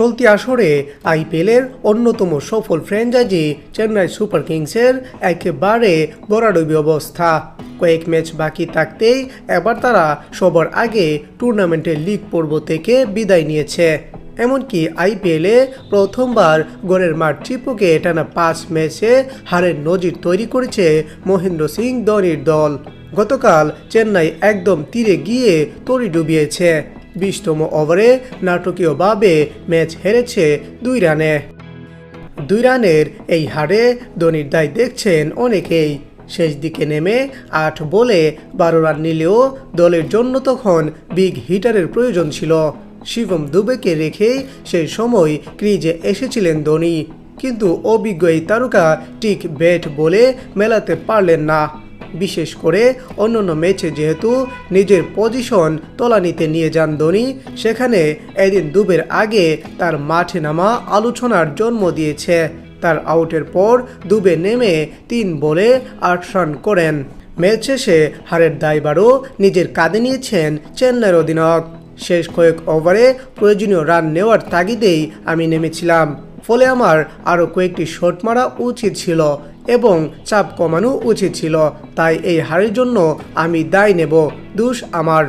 চলতি আসরে আইপিএলের অন্যতম সফল ফ্র্যাঞ্চাইজি চেন্নাই সুপার কিংসের একেবারে বরাডবি অবস্থা। কয়েক ম্যাচ বাকি থাকতেই এবার তারা সবার আগে টুর্নামেন্টের লিগ পর্ব থেকে বিদায় নিয়েছে। এমনকি আইপিএলে প্রথমবার গড়ের মাঠ চিপুকে টানা পাঁচ ম্যাচে হারের নজির তৈরি করেছে মহেন্দ্র সিং ধোনির দল। গতকাল চেন্নাই একদম তীরে গিয়ে তরি ডুবিয়েছে। বিশতম ওভারে নাটকীয়ভাবে ম্যাচ হেরেছে দুই রানে। দুই রানের এই হারে ধোনির দায় দেখছেন অনেকেই। শেষ দিকে নেমে আট বলে বারো রান নিলেও দলের জন্য তখন বিগ হিটারের প্রয়োজন ছিল। শিবম দুবেকে রেখেই সেই সময় ক্রিজে এসেছিলেন ধোনি। কিন্তু অভিজ্ঞ এই তারকা ঠিক ব্যাট বলে মেলাতে পারলেন না। বিশেষ করে অন্যান্য ম্যাচে যেহেতু নিজের পজিশন তলানিতে নিয়ে যান ধোনি, সেখানে এদিন দুবের আগে তার মাঠে নামা আলোচনার জন্ম দিয়েছে। তার আউটের পর দুবে নেমে তিন বলে আট রান করেন। ম্যাচ শেষে হারের দায়বারও নিজের কাঁধে নিয়েছেন চেন্নাইয়ের অধিনায়ক। শেষ কয়েক ওভারে প্রয়োজনীয় রান নেওয়ার তাগিদেই আমি নেমেছিলাম। ফলে আমার আরও কয়েকটি শট মারা উচিত ছিল। এবং চাপ কমানো উচিত ছিল। তাই এই হারের জন্য আমি দায় নেব। দোষ আমার।